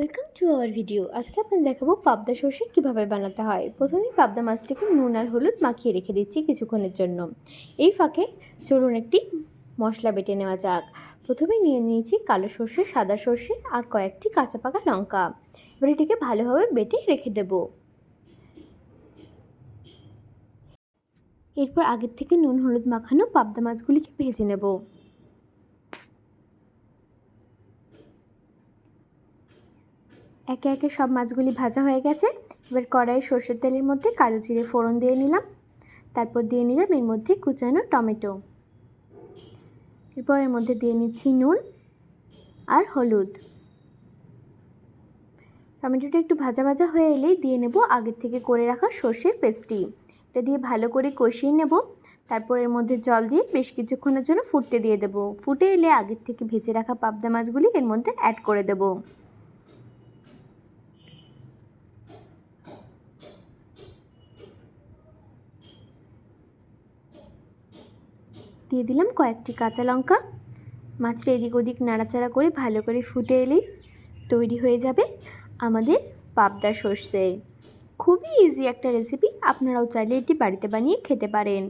Welcome to our video আজকে আপনাদের দেখাবো পাবদা সর্ষে কীভাবে বানাতে হয়। প্রথমেই পাবদা মাছটিকে নুন আর হলুদ মাখিয়ে রেখে দিচ্ছি কিছুক্ষণের জন্য। এই ফাঁকে চলুন একটি মশলা বেটে নেওয়া যাক। প্রথমে নিয়ে নিয়েছি কালো সর্ষে, সাদা সর্ষে আর কয়েকটি কাঁচা পাকা লঙ্কা। এবার এটিকে ভালোভাবে বেটে রেখে দেব। এরপর আগের থেকে নুন, হলুদ মাখানো পাবদা মাছগুলিকে ভেজে নেব। একে একে সব মাছগুলি ভাজা হয়ে গেছে। এবার কড়াই সর্ষের তেলের মধ্যে কালো জিরে ফোড়ন দিয়ে নিলাম। তারপর দিয়ে নিলাম এর মধ্যে কুচানো টমেটো। এরপর এর মধ্যে দিয়ে নিচ্ছি নুন আর হলুদ। টমেটোটা একটু ভাজা ভাজা হয়ে এলেই দিয়ে নেব আগের থেকে করে রাখা সর্ষের পেস্টটি। এটা দিয়ে ভালো করে কষিয়ে নেব। তারপর এর মধ্যে জল দিয়ে বেশ কিছুক্ষণের জন্য ফুটতে দিয়ে দেব। ফুটে এলে আগের থেকে ভেজে রাখা পাবদা মাছগুলি এর মধ্যে অ্যাড করে দেবো। দিয়ে দিলাম কয়েকটি কাঁচা লঙ্কা। মাছটা এদিক ওদিক নাড়াচাড়া করে ভালো করে ফুটে এলেই তৈরি হয়ে যাবে আমাদের পাবদা সর্ষে। খুবই ইজি একটা রেসিপি আপনারাও চাইলে এটি বাড়িতে বানিয়ে খেতে পারেন।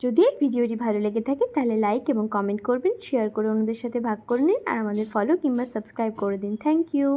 যদি এই ভিডিওটি ভালো লেগে থাকে তাহলে লাইক এবং কমেন্ট করবেন শেয়ার করে অন্যদের সাথে ভাগ করে নিন আর আমাদের ফলো কিংবা সাবস্ক্রাইব করে দিন। Thank you